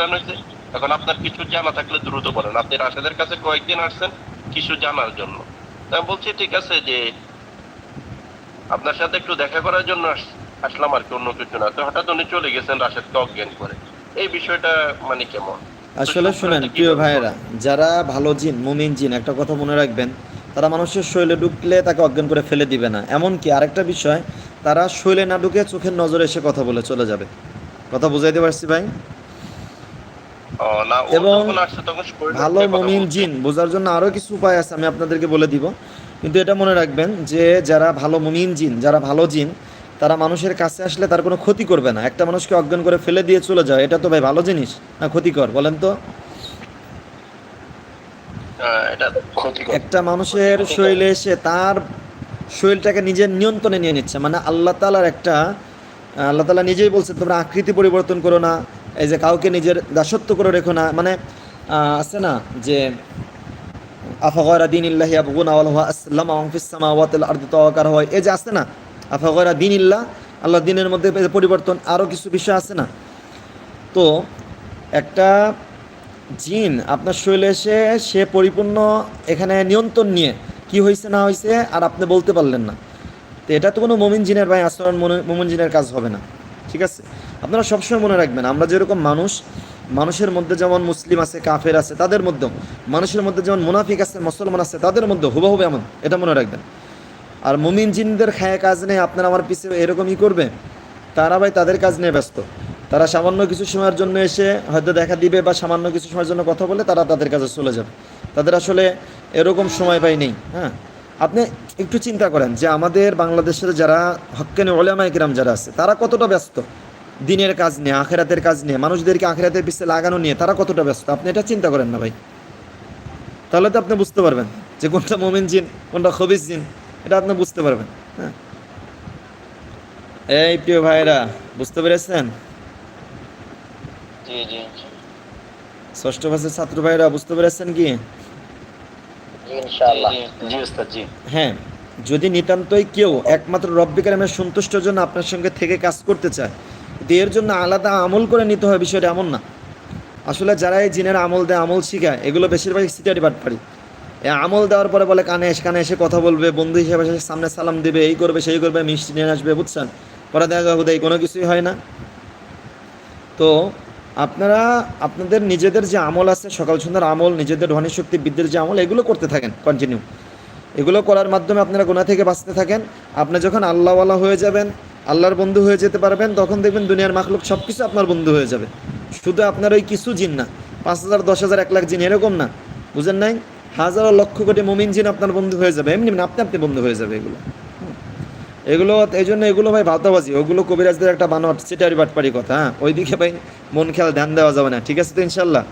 Plan হয়েছে। এখন আপনার কিছু জানা থাকলে দ্রুত বলেন। আপনি রাশেদের কাছে কয়েকদিন আসছেন কিছু জানার জন্য। আমি বলছি ঠিক আছে যে আপনার সাথে একটু দেখা করার জন্য আসলাম আর কি অন্য কিছু না। তো হঠাৎ উনি চলে গেছেন রাশেদকে অজ্ঞান করে। এই বিষয়টা মানে কেমন? আসলে শুনেন প্রিয় ভাইয়েরা যারা ভালো জিন মুমিন জিন একটা কথা মনে রাখবেন তারা মানুষের শৈলে ঢুকলে তাকে অজ্ঞান করে ফেলে দিবে না। এমনকি আরেকটা বিষয় তারা শৈলে না ঢুকে চোখের নজরে এসে কথা বলে চলে যাবে। কথা বুঝাইতে পারছি ভাই? এবং ভালো মমিন জিন বোঝার জন্য আরও কিছু উপায় আছে আমি আপনাদেরকে বলে দিব। কিন্তু এটা মনে রাখবেন যে যারা ভালো মমিন জিন যারা ভালো জিন তারা মানুষের কাছে আসলে তার কোনো ক্ষতি করবে না। একটা মানুষকে অজ্ঞান করে ফেলে দিয়ে চলে যায় এটা তো ভাই ভালো জিনিস না ক্ষতিকর বলেন তো? একটা মানুষের শরীরে এসে তার শরীরটাকে নিজের নিয়ন্ত্রণে নিয়ে নিচ্ছে মানে আল্লাহ তালার একটা আল্লাহ তালা নিজেই বলছে তোমরা আকৃতি পরিবর্তন করো না এই যে কাউকে নিজের দাসত্ব করে রেখো না মানে আছে না যে আফাগরা দিন ইল্লাহি আবগুন আওয়ালহা আসসালাম আংফিস সামাওয়াতিল আরদি তাওয়াক্কার হয়। এই যে আছে না আফাগরা দিন ইল্লাহ আল্লাহ দিনের মধ্যে পরিবর্তন আরও কিছু বিষয় আছে না? তো একটা জিন আপনার শরীরে এসে, সে পরিপূর্ণ এখানে নিয়ন্ত্রণ নিয়ে কি হয়েছে না হয়েছে আর আপনি বলতে পারলেন না। তো এটা তো কোনো মমিন জিনের ভাই, আচরণ মনে- মমিন জিনের কাজ হবে না। ঠিক আছে? আপনারা সবসময় মনে রাখবেন, আমরা যেরকম মানুষ, মানুষের মধ্যে যেমন মুসলিম আছে, কাফের আছে, তাদের মধ্যেও, মানুষের মধ্যে যেমন মুনাফিক আছে, মুসলমান আছে, তাদের মধ্যে হুবাহুবে এমন, এটা মনে রাখবেন। আর মুমিন জিনদের খায় কাজ নেই, আপনারা আমার পিছে এরকমই করবে? তারা ভাই তাদের কাজ নিয়ে ব্যস্ত। তারা সামান্য কিছু সময়ের জন্য এসে হয়তো দেখা দিবে বা সামান্য কিছু সময়ের জন্য কথা বলে তারা তাদের কাছে চলে যাবে। তাদের আসলে এরকম সময় পাই নেই হ্যাঁ? আপনি একটু চিন্তা করেন যে আমাদের বাংলাদেশের যারা হক্কানি ওলামা ইকরাম যারা আছে তারা কতটা ব্যস্ত? দিনের কাজ নিয়ে আখেরাতের কাজ নিয়ে মানুষদেরকে আখেরাতের পিছিয়ে লাগানো নিয়ে তারা কতটা ব্যস্ত? আপনি এটা চিন্তা করেন না ভাই। তাহলে তো আপনি বুঝতে পারবেন যে কোনটা মোমিন জিন কোনটা খবিস জিন এটা আপনি বুঝতে পারবেন হ্যাঁ? এই প্রিয় ভাইরা বুঝতে পেরেছেন? ষষ্ঠ ভাষের ছাত্র ভাইরা বুঝতে পেরেছেন কি? হ্যাঁ যদি নিতান্তই কেউ একমাত্র রব্বি কালামের সন্তুষ্টের জন্য আপনার সঙ্গে থেকে কাজ করতে চায় কিন্তু এর জন্য আলাদা আমল করে নিতে হয় বিষয়টা এমন না। আসলে যারা এই জিনের আমল দেয় আমল শিখায় এগুলো বেশিরভাগ সিটারি বাটপারি এই আমল দেওয়ার পরে বলে কানে এসে কানে এসে কথা বলবে বন্ধু হিসেবে এসে সামনে সালাম দেবে এই করবে সেই করবে মিষ্টি নিয়ে আসবে বুঝছেন? পরে দেখা যাবে কোনো কিছুই হয় না। তো আপনারা আপনাদের নিজেদের যে আমল আছে, সকাল সন্ধ্যার আমল, নিজেদের ধনী শক্তি বৃদ্ধির যে আমল, এগুলো করতে থাকেন কন্টিনিউ এগুলো করার মাধ্যমে আপনারা গোনা থেকে বাঁচতে থাকেন। আপনি যখন আল্লাহওয়ালা হয়ে যাবেন, আল্লাহর বন্ধু হয়ে যেতে পারবেন, তখন দেখবেন দুনিয়ার মাখলুক সব কিছু আপনার বন্ধু হয়ে যাবে। শুধু আপনার ওই কিছু জিন না, পাঁচ হাজার, দশ হাজার, এক লাখ জিন এরকম না। বুঝেন নাই? হাজারো লক্ষ কোটি মমিন জিন আপনার বন্ধু হয়ে যাবে। এমনি আপনি আপনি বন্ধু হয়ে যাবে এগুলো। এগুলো এই জন্য এগুলো ভাই ভাতাবাজি ওগুলো কবিরাজদের একটা বানোয়াট বাট বাটপারি কথা হ্যাঁ? ওইদিকে ভাই মন খেয়াল, ধ্যান দেওয়া যাবে না, ঠিক আছে তো ইনশাল্লাহ?